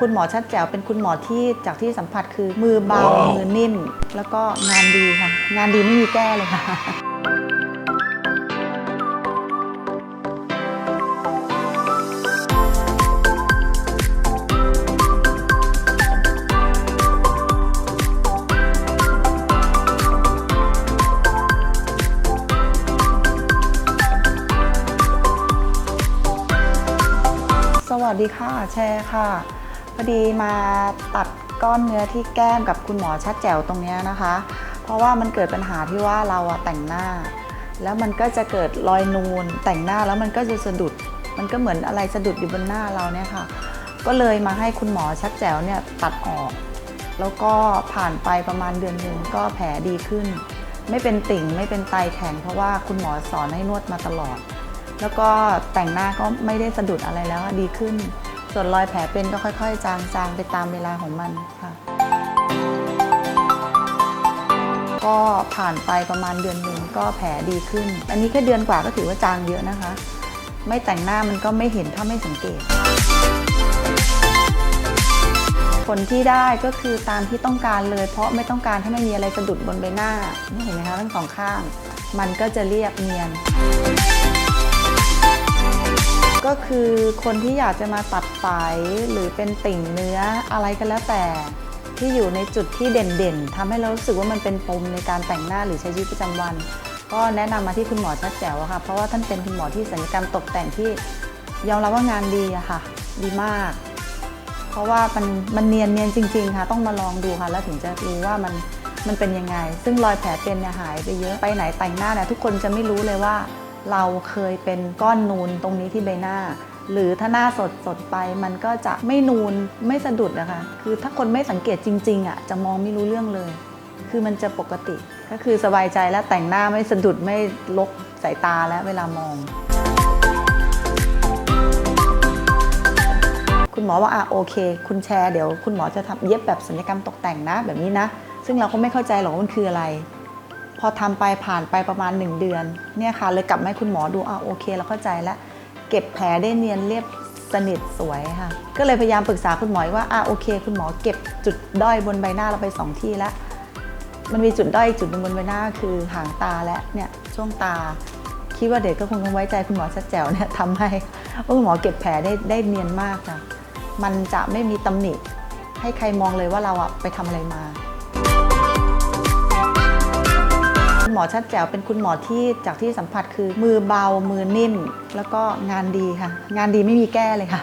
คุณหมอชัดแจ๋วเป็นคุณหมอที่จากที่สัมผัสคือมือเบามือนิ่ม แล้วก็งานดีค่ะ งานดีไม่มีแก้เลยค่ะ สวัสดีค่ะ แชร์ค่ะ พอดีมาตัดก้อนเนื้อที่แก้มกับคุณหมอชัดแจ๋วตรงนี้นะคะ เพราะว่ามันเกิดปัญหาที่ว่าเราอะแต่งหน้า แล้วมันก็จะเกิดรอยนูนแต่งหน้าแล้วมันก็จะสะดุด มันก็เหมือนอะไรสะดุดอยู่บนหน้าเราเนี่ยค่ะ ก็เลยมาให้คุณหมอชัดแจ๋วเนี่ยตัดออก แล้วก็ผ่านไปประมาณเดือนหนึ่งก็แผลดีขึ้น ไม่เป็นติ่งไม่เป็นไตแข็งเพราะว่าคุณหมอสอนให้นวดมาตลอด แล้วก็แต่งหน้าก็ไม่ได้สะดุดอะไรแล้วดีขึ้น ส่วนรอยแผลเป็นก็ค่อย ๆ จางๆไปตามเวลาของมันค่ะ ก็ผ่านไปประมาณเดือนหนึ่งก็แผลดีขึ้น อันนี้แค่เดือนกว่าก็ถือว่าจางเยอะนะคะ ไม่แต่งหน้ามันก็ไม่เห็นถ้าไม่สังเกต ผลที่ได้ก็คือตามที่ต้องการเลย เพราะไม่ต้องการให้ไม่มีอะไรสะดุดบนใบหน้านี่เห็นไหมคะทั้งสองข้าง มันก็จะเรียบเนียน ก็คือคนที่อยากจะมาตัดไฝหรือเป็นติ่งเนื้ออะไรก็แล้วแต่ ที่อยู่ในจุดที่เด่นๆทำให้เรารู้สึกว่ามันเป็นปมในการแต่งหน้าหรือใช้ชีวิตประจำวัน ก็แนะนำมาที่คุณหมอชัดแจ๋วค่ะ เพราะว่าท่านเป็นคุณหมอที่ศัลยกรรมตกแต่งที่ยอมรับว่างานดีอะค่ะ ดีมาก เพราะว่ามันมันเนียนเนียนจริง ๆ ค่ะ ต้องมาลองดูค่ะแล้วถึงจะรู้ว่ามันมันเป็นยังไง ซึ่งรอยแผลเป็นเนี่ยหายไปเยอะไปไหนแต่งหน้าเนี่ยทุกคนจะไม่รู้เลยว่า เราเคยเป็นก้อนนูนตรงนี้ที่ใบหน้า หรือถ้าหน้าสดสดไปมันก็จะไม่นูนไม่สะดุดนะคะคือถ้าคนไม่สังเกตจริงๆอะจะมองไม่รู้เรื่องเลย คือมันจะปกติก็คือสบายใจแล้วแต่งหน้าไม่สะดุดไม่ลกสายตาแล้วเวลามอง คุณหมอว่าอะโอเค คุณแชร์เดี๋ยวคุณหมอจะทำเย็บแบบศัลยกรรมตกแต่งนะแบบนี้นะ ซึ่งเราก็ไม่เข้าใจหรอกว่ามันคืออะไร พอทำไปผ่านไปประมาณ 1 เดือนเนี่ยค่ะเลยกลับมาให้คุณหมอดูอะโอเคเราเข้าใจแล้วเก็บแผลได้เนียนเรียบสนิทสวยค่ะ ก็เลยพยายามปรึกษาคุณหมอว่าอะโอเค คุณหมอเก็บจุดด้อยบนใบหน้าเราไปสองที่แล้วมันมีจุดด้อยอีกจุดนึงบนใบหน้าคือหางตาและเนี่ยช่วงตา คิดว่าเด็กก็คงต้องไว้ใจคุณหมอชัดแจ๋วเนี่ยทำให้คุณหมอเก็บแผลได้ได้เนียนมากค่ะมันจะไม่มีตำหนิให้ใครมองเลยว่าเราอะไปทำอะไรมา มอชัดแจ๋วเป็นคุณหมอที่จากที่สัมผัสคือมือเบามือนิ่ม แล้วก็งานดีค่ะ งานดีไม่มีแก้เลยค่ะ